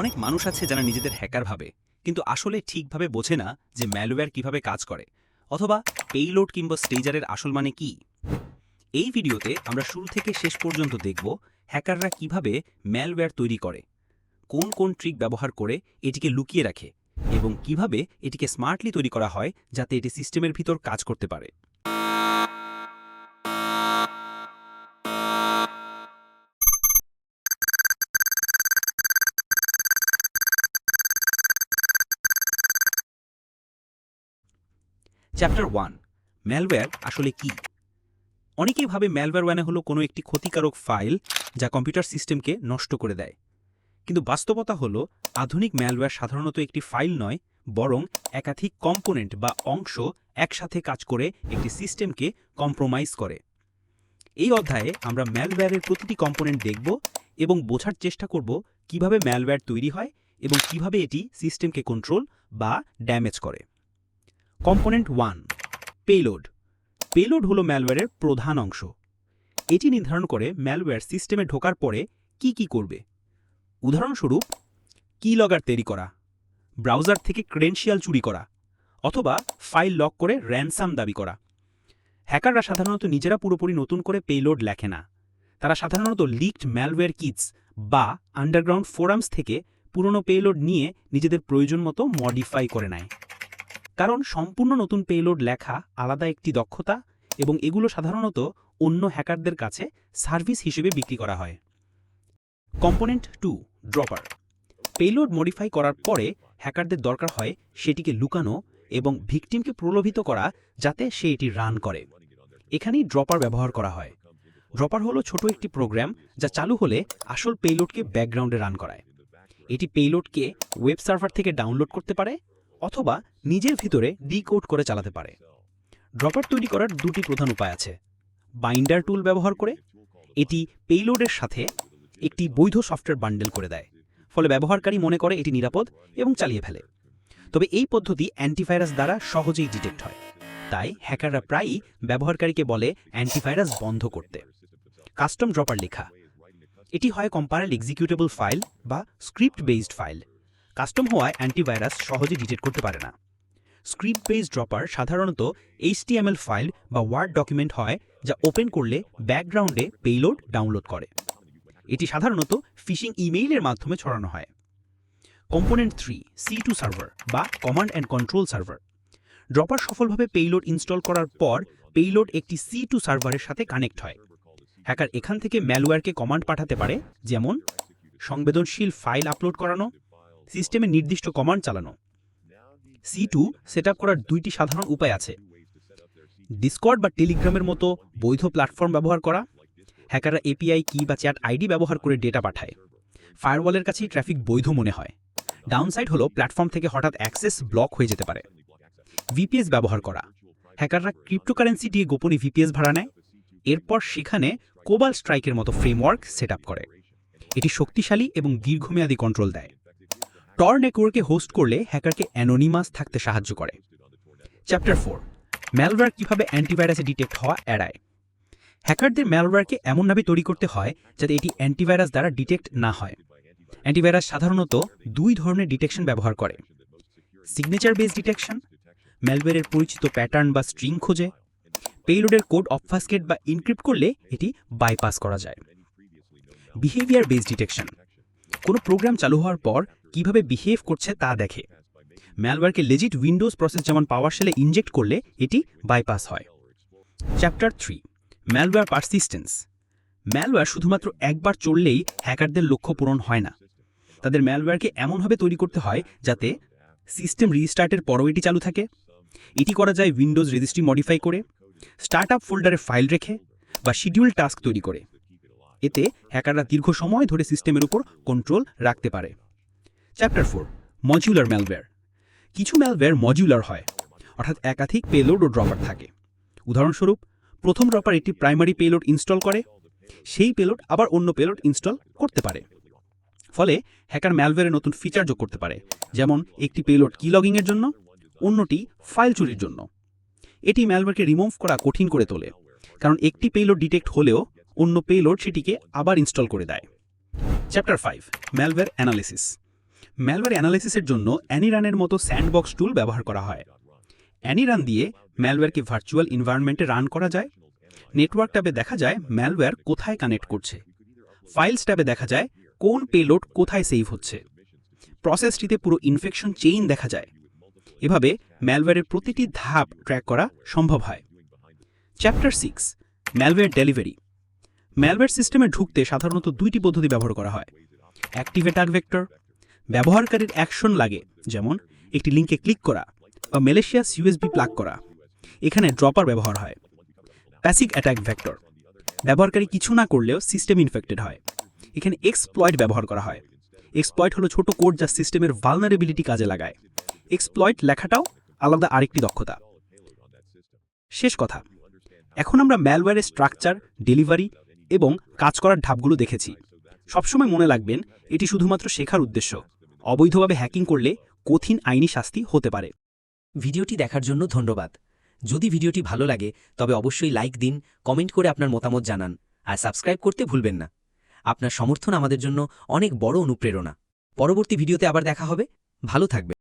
অনেক মানুষ আছে যারা নিজেদের হ্যাকার ভাবে, কিন্তু আসলে ঠিকভাবে বোঝে না যে ম্যালওয়্যার কীভাবে কাজ করে, অথবা পেইলোড কিংবা স্টেজারের আসল মানে কি। এই ভিডিওতে আমরা শুরু থেকে শেষ পর্যন্ত দেখব হ্যাকাররা কীভাবে ম্যালওয়্যার তৈরি করে, কোন কোন ট্রিক ব্যবহার করে এটিকে লুকিয়ে রাখে, এবং কীভাবে এটিকে স্মার্টলি তৈরি করা হয় যাতে এটি সিস্টেমের ভিতর কাজ করতে পারে। চ্যাপ্টার ওয়ান ম্যালওয়্যার আসলে কি? অনেকেই ভাবে ম্যালওয়্যার ওয়ানে হলো কোনো একটি ক্ষতিকারক ফাইল যা কম্পিউটার সিস্টেমকে নষ্ট করে দেয়। কিন্তু বাস্তবতা হলো, আধুনিক ম্যালওয়্যার সাধারণত একটি ফাইল নয়, বরং একাধিক কম্পোনেন্ট বা অংশ একসাথে কাজ করে একটি সিস্টেমকে কম্প্রোমাইজ করে। এই অধ্যায়ে আমরা ম্যালওয়্যারের প্রতিটি কম্পোনেন্ট দেখব এবং বোঝার চেষ্টা করব কীভাবে ম্যালওয়্যার তৈরি হয় এবং কীভাবে এটি সিস্টেমকে কন্ট্রোল বা ড্যামেজ করে। কম্পোনেন্ট ওয়ান পেলোড পেলোড হলো ম্যালওয়্যারের প্রধান অংশ। এটি নির্ধারণ করে ম্যালওয়্যার সিস্টেমে ঢোকার পরে কি কি করবে। উদাহরণস্বরূপ কি লগার তৈরি করা ব্রাউজার থেকে ক্রেডেনশিয়াল চুরি করা, অথবা ফাইল লক করে র্যানসাম দাবি করা। হ্যাকাররা সাধারণত নিজেরা পুরোপুরি নতুন করে পেলোড লেখে না। তারা সাধারণত লিকড ম্যালওয়্যার কিটস বা আন্ডারগ্রাউন্ড ফোরামস থেকে পুরনো পেলোড নিয়ে নিজেদের প্রয়োজন মতো মডিফাই করে নেয়। কারণ সম্পূর্ণ নতুন পেলোড লেখা আলাদা একটি দক্ষতা এবং এগুলো সাধারণত অন্য হ্যাকারদের কাছে সার্ভিস হিসেবে বিক্রি করা হয়। Component two, dropper. Payload modify করার পরে হ্যাকারদের দরকার হয় সেটিকে লুকানো এবং ভিকটিমকে প্রলোভিত করা যাতে সে এটি রান করে। এখানেই ড্রপার ব্যবহার করা হয়। ড্রপার হলো ছোট একটি প্রোগ্রাম যা চালু হলে আসল পেলোডকে ব্যাকগ্রাউন্ডে রান করায়। এটি পেলোডকে ওয়েব সার্ভার থেকে ডাউনলোড করতে পারে অথবা নিজের ভিতরে ডিকোড করে চালাতে পারে। ড্রপার তৈরি করার দুটি প্রধান উপায় আছে। বাইন্ডার টুল ব্যবহার করে এটি পেইলোডের সাথে একটি বৈধ সফটওয়্যার বান্ডেল করে দেয়, ফলে ব্যবহারকারী মনে করে এটি নিরাপদ এবং চালিয়ে ফেলে। তবে এই পদ্ধতি অ্যান্টিভাইরাস দ্বারা সহজেই ডিটেক্ট হয়। তাই হ্যাকাররা প্রায়ই ব্যবহারকারীকে বলে অ্যান্টিভাইরাস বন্ধ করতে। কাস্টম ড্রপার লেখা, এটি হয় কম্পারেল এক্সিকিউটেবল ফাইল বা স্ক্রিপ্ট বেসড ফাইল। কাস্টম হওয়ায় অ্যান্টিভাইরাস সহজে ডিটেক্ট করতে পারে না। স্ক্রিপ্ট বেসড ড্রপার সাধারণত এইচটিএমএল ফাইল বা ওয়ার্ড ডকুমেন্ট হয়, যা ওপেন করলে ব্যাকগ্রাউন্ডে পেইলোড ডাউনলোড করে। এটি সাধারণত ফিশিং ইমেইলের মাধ্যমে ছড়ানো হয়। Component three C two server বা command and control server dropper সফলভাবে পেইলোড ইনস্টল করার পর পেইলোড একটি সি টু সার্ভারের সাথে কানেক্ট হয়। হ্যাকার এখান থেকে ম্যালওয়্যারকে কমান্ড পাঠাতে পারে, যেমন, সংবেদনশীল ফাইল আপলোড করানো সিস্টেমে নির্দিষ্ট কমান্ড চালানো। সি টু সেট করার দুইটি সাধারণ উপায় আছে। ডিসকর্ড বা টেলিগ্রামের মতো বৈধ প্ল্যাটফর্ম ব্যবহার করা। হ্যাকাররা এপিআই কি বা চ্যাট আইডি ব্যবহার করে ডেটা পাঠায়। ফায়ারওয়ালের কাছেই ট্রাফিক বৈধ মনে হয়। ডাউনসাইড হলো প্ল্যাটফর্ম থেকে হঠাৎ অ্যাক্সেস ব্লক হয়ে যেতে পারে। ভিপিএস ব্যবহার করা। হ্যাকাররা ক্রিপ্টোকারেন্সি দিয়ে গোপনে ভিপিএস ভাড়া নেয়। এরপর সেখানে কোবাল স্ট্রাইকের মতো ফ্রেমওয়ার্ক সেট করে। এটি শক্তিশালী এবং দীর্ঘমেয়াদী কন্ট্রোল দেয়। টর নেটওয়ার্কে হোস্ট করলে হ্যাকারকে অ্যানোনিমাস থাকতে সাহায্য করে। চ্যাপ্টার ফোর ম্যালওয়্যার কীভাবে অ্যান্টিভাইরাসে ডিটেক্ট হওয়া এড়ায়। হ্যাকারদের ম্যালওয়্যারকে এমনভাবে তৈরি করতে হয় যাতে এটি অ্যান্টিভাইরাস দ্বারা ডিটেক্ট না হয়। অ্যান্টিভাইরাস সাধারণত দুই ধরনের ডিটেকশন ব্যবহার করে। সিগনেচার বেস ডিটেকশন ম্যালওয়্যারের পরিচিত প্যাটার্ন বা স্ট্রিং খোঁজে। পেইলোডের কোড অবফাস্কেট বা ইনক্রিপ্ট করলে এটি বাইপাস করা যায়। বিহেভিয়ার বেস ডিটেকশন কোনো প্রোগ্রাম চালু হওয়ার পর কীভাবে বিহেভ করছে তা দেখে। ম্যালওয়্যারকে লেজিট উইন্ডোজ প্রসেস যেমন পাওয়ার সেলে ইনজেক্ট করলে এটি বাইপাস হয়। Chapter three malware persistence malware শুধুমাত্র একবার চললেই হ্যাকারদের লক্ষ্য পূরণ হয় না। তাদের ম্যালওয়্যারকে এমনভাবে তৈরি করতে হয় যাতে সিস্টেম রিস্টার্টের পরও এটি চালু থাকে। এটি করা যায় উইন্ডোজ রেজিস্ট্রি মডিফাই করে স্টার্ট আপ ফোল্ডারে ফাইল রেখে বা শিডিউল টাস্ক তৈরি করে। এতে হ্যাকাররা দীর্ঘ সময় ধরে সিস্টেমের উপর কন্ট্রোল রাখতে পারে। চ্যাপ্টার ফোর মজিউলার ম্যালওয়্যার কিছু ম্যালওয়্যার মজিউলার হয়, অর্থাৎ একাধিক পেলোড ও ড্রপার থাকে। উদাহরণস্বরূপ, প্রথম ড্রপার একটি প্রাইমারি পেলোড ইনস্টল করে, সেই পেলোড আবার অন্য পেলোড ইনস্টল করতে পারে। ফলে হ্যাকার ম্যালওয়্যারে নতুন ফিচার যোগ করতে পারে, যেমন একটি পেলোড কি লগিংয়ের জন্য, অন্যটি ফাইল চুরির জন্য। এটি ম্যালওয়্যারকে রিমুভ করা কঠিন করে তোলে, কারণ একটি পেলোড ডিটেক্ট হলেও অন্য পেলোড সেটিকে আবার ইনস্টল করে দেয়। চ্যাপ্টার ফাইভ ম্যালওয়্যার অ্যানালিসিস ম্যালওয়্যার অ্যানালাইসিসের জন্য অ্যানিরানের মতো স্যান্ডবক্স টুল ব্যবহার করা হয়। অ্যানিরান দিয়ে ম্যালওয়্যারকে ভার্চুয়াল এনভায়রনমেন্টে রান করা যায়। নেটওয়ার্ক ট্যাবে দেখা যায় ম্যালওয়্যার কোথায় কানেক্ট করছে। ফাইলস ট্যাবে দেখা যায় কোন পেলোড কোথায় সেভ হচ্ছে। প্রসেসটিতে পুরো ইনফেকশন চেইন দেখা যায়। এভাবে ম্যালওয়্যারের প্রতিটি ধাপ ট্র্যাক করা সম্ভব হয়। Chapter six malware delivery malware সিস্টেমে ঢুকতে সাধারণত দুইটি পদ্ধতি ব্যবহার করা হয়। অ্যাক্টিভেটার ভেক্টর ব্যবহারকারীর অ্যাকশন লাগে, যেমন একটি লিঙ্কে ক্লিক করা বা মেলেশিয়াস ইউএসবি প্লাগ করা। এখানে ড্রপার ব্যবহার হয়। প্যাসিভ অ্যাটাক ভেক্টর ব্যবহারকারী কিছু না করলেও সিস্টেম ইনফেক্টেড হয়। এখানে এক্সপ্লয়েড ব্যবহার করা হয়। এক্সপ্লয়েট হলো ছোট কোড যা সিস্টেমের ভালনারেবিলিটি কাজে লাগায়। এক্সপ্লয়েট লেখাটাও আলাদা আরেকটি দক্ষতা। শেষ কথা। এখন আমরা ম্যালওয়্যারের স্ট্রাকচার ডেলিভারি এবং কাজ করার ধাপগুলো দেখেছি। সবসময় মনে রাখবেন, এটি শুধুমাত্র শেখার উদ্দেশ্য। অবৈধভাবে হ্যাকিং করলে কঠিন আইনি শাস্তি হতে পারে। ভিডিওটি দেখার জন্য ধন্যবাদ। যদি ভিডিওটি ভালো লাগে, তবে অবশ্যই লাইক দিন কমেন্ট করে আপনার মতামত জানান, আর সাবস্ক্রাইব করতে ভুলবেন না। আপনার সমর্থন আমাদের জন্য অনেক বড় অনুপ্রেরণা। পরবর্তী ভিডিওতে আবার দেখা হবে। ভালো থাকবে